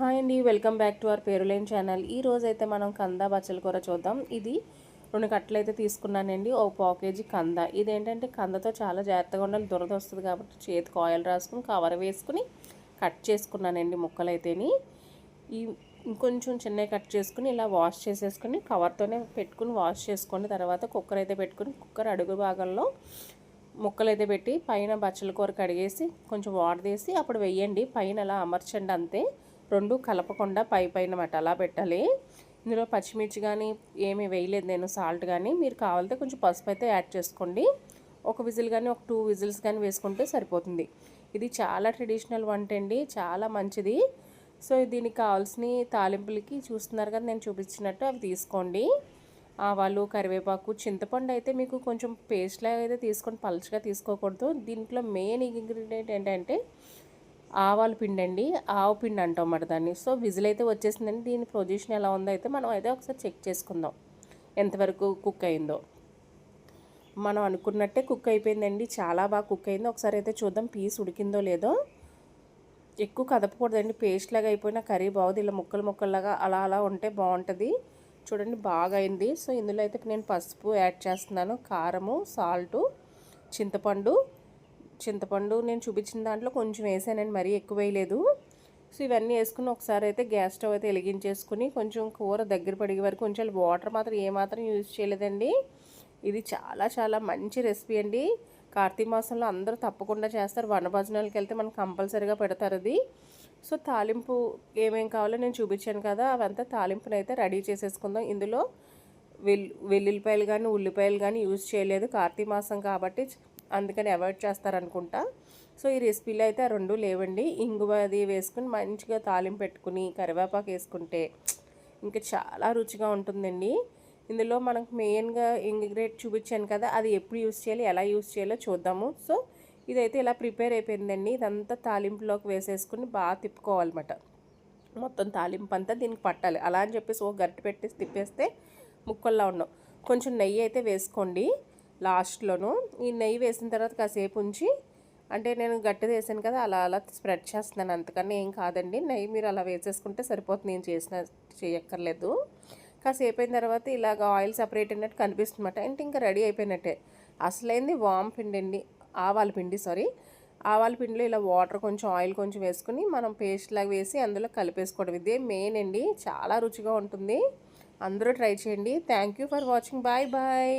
Hi అండి welcome back to our పేరులేని channel. ఈ రోజు అయితే మనం కంద బచ్చల కూర చూద్దాం. ఇది రెండు కట్టలు అయితే తీసుకున్నానండి. ఒక పావు కేజీ కంద. ఇదేంటంటే కందతో చాలా జాగ్రత్తగా ఉండాలి. దురద వస్తుంది కాబట్టి చేతికి ఆయిల్ రాసుకుని కవర్ వేసుకుని కట్ చేసుకున్నానండి ముక్కలు అయితేని ఈ ఇంకొంచెం చిన్నవి కట్ చేసుకుని ఇలా వాష్ చేసేసుకుని కవర్తోనే పెట్టుకుని వాష్ చేసుకుని తర్వాత కుక్కర్ అయితే పెట్టుకుని కుక్కర్ అడుగు భాగంలో ముక్కలు అయితే పెట్టి పైన బచ్చల కూర కడిగేసి కొంచెం వాటర్ తీసి అప్పుడు వెయ్యండి పైన అలా అమర్చండి అంతే. రెండు కలపకుండా పై పైన మాట అలా పెట్టాలి. ఇందులో పచ్చిమిర్చి కానీ ఏమీ వేయలేదు నేను సాల్ట్ కానీ మీరు కావాలంటే కొంచెం పసుపు అయితే యాడ్ చేసుకోండి. ఒక విజిల్ కానీ ఒక టూ విజిల్స్ కానీ వేసుకుంటే సరిపోతుంది. ఇది చాలా ట్రెడిషనల్ వంట అండి చాలా మంచిది. సో దీనికి కావాల్సిన తాలింపులకి చూస్తున్నారు కదా నేను చూపించినట్టు అవి తీసుకోండి. ఆవాలు కరివేపాకు చింతపండు అయితే మీకు కొంచెం పేస్ట్లాగా అయితే తీసుకొని పలుచగా తీసుకోకూడదు. దీంట్లో మెయిన్ ఇంగ్రీడియంట్ ఏంటంటే ఆవాల పిండి అండి ఆవు పిండి అంటాం అన్నమాట దాన్ని. సో విజిల్ అయితే వచ్చేసిందండి. దీని పొజిషన్ ఎలా ఉందో అయితే మనం అయితే ఒకసారి చెక్ చేసుకుందాం. ఎంతవరకు కుక్ అయిందో. మనం అనుకున్నట్టే కుక్ అయిపోయిందండి. చాలా బాగా కుక్ అయింది. ఒకసారి అయితే చూద్దాం పీస్ ఉడికిందో లేదో. ఎక్కువ కదపకూడదండి. పేస్ట్ లాగా అయిపోయిన కర్రీ బాగుంది. ఇలా ముక్కలు ముక్కల్లాగా అలా అలా ఉంటే బాగుంటుంది. చూడండి బాగా అయింది. సో ఇందులో అయితే నేను పసుపు యాడ్ చేస్తున్నాను. కారము సాల్టు చింతపండు చింతపండు నేను చూపించిన దాంట్లో కొంచెం వేసానండి మరీ ఎక్కువ వేయలేదు. సో ఇవన్నీ వేసుకుని ఒకసారి అయితే గ్యాస్ స్టవ్ అయితే వెలిగించేసుకుని కొంచెం కూర దగ్గర పడిగే వరకు కొంచెం వాటర్ మాత్రం ఏమాత్రం యూజ్ చేయలేదండి. ఇది చాలా చాలా మంచి రెసిపీ అండి. కార్తీక మాసంలో అందరూ తప్పకుండా చేస్తారు. వనభోజనాలకు వెళ్తే మనం కంపల్సరీగా పెడతారు అది. సో తాలింపు ఏమేం కావాలో నేను చూపించాను కదా అవంతా తాలింపునైతే అయితే రెడీ చేసేసుకుందాం. ఇందులో వెల్ వెల్లుల్లిపాయలు కానీ ఉల్లిపాయలు కానీ యూజ్ చేయలేదు. కార్తీక మాసం కాబట్టి అందుకని అవాయిడ్ చేస్తారనుకుంటా. సో ఈ రెసిపీలో అయితే ఆ రెండు లేవండి. ఇంగువ అది వేసుకుని మంచిగా తాలింపు పెట్టుకుని కరివేపాకు వేసుకుంటే ఇంకా చాలా రుచిగా ఉంటుందండి. ఇందులో మనకు మెయిన్గా ఇంగ్రీడియంట్ చూపించాను కదా అది ఎప్పుడు యూస్ చేయాలి ఎలా యూస్ చేయాలో చూద్దాము. సో ఇదైతే ఇలా ప్రిపేర్ అయిపోయిందండి. ఇదంతా తాలింపులోకి వేసేసుకుని బాగా తిప్పుకోవాలన్నమాట. మొత్తం తాలింపు అంతా దీనికి పట్టాలి. అలా అని చెప్పేసి ఒక గట్టి పెట్టేసి తిప్పేస్తే ముక్కల్లా ఉండవు. కొంచెం నెయ్యి అయితే వేసుకోండి. లాస్ట్లోనూ ఈ నెయ్యి వేసిన తర్వాత కాసేపు ఉంచి అంటే నేను గట్టిది వేసాను కదా అలా అలా స్ప్రెడ్ చేస్తున్నాను అంతకన్నా ఏం కాదండి. నెయ్యి మీరు అలా వేసేసుకుంటే సరిపోతుంది నేను చేసిన చేయక్కర్లేదు. కాసేపు అయిన తర్వాత ఇలాగ ఆయిల్ సపరేట్ అయినట్టు కనిపిస్తుందన్నమాట. అంటే ఇంకా రెడీ అయిపోయినట్టే. అసలైంది వామ్ పిండి అండి. ఆవాల పిండి సారీ. ఆవాల పిండిలో ఇలా వాటర్ కొంచెం ఆయిల్ కొంచెం వేసుకుని మనం పేస్ట్ లాగా వేసి అందులో కలిపేసుకోవడం. ఇదే మెయిన్ అండి. చాలా రుచిగా ఉంటుంది. అందరూ ట్రై చేయండి. Thank you for watching. Bye bye.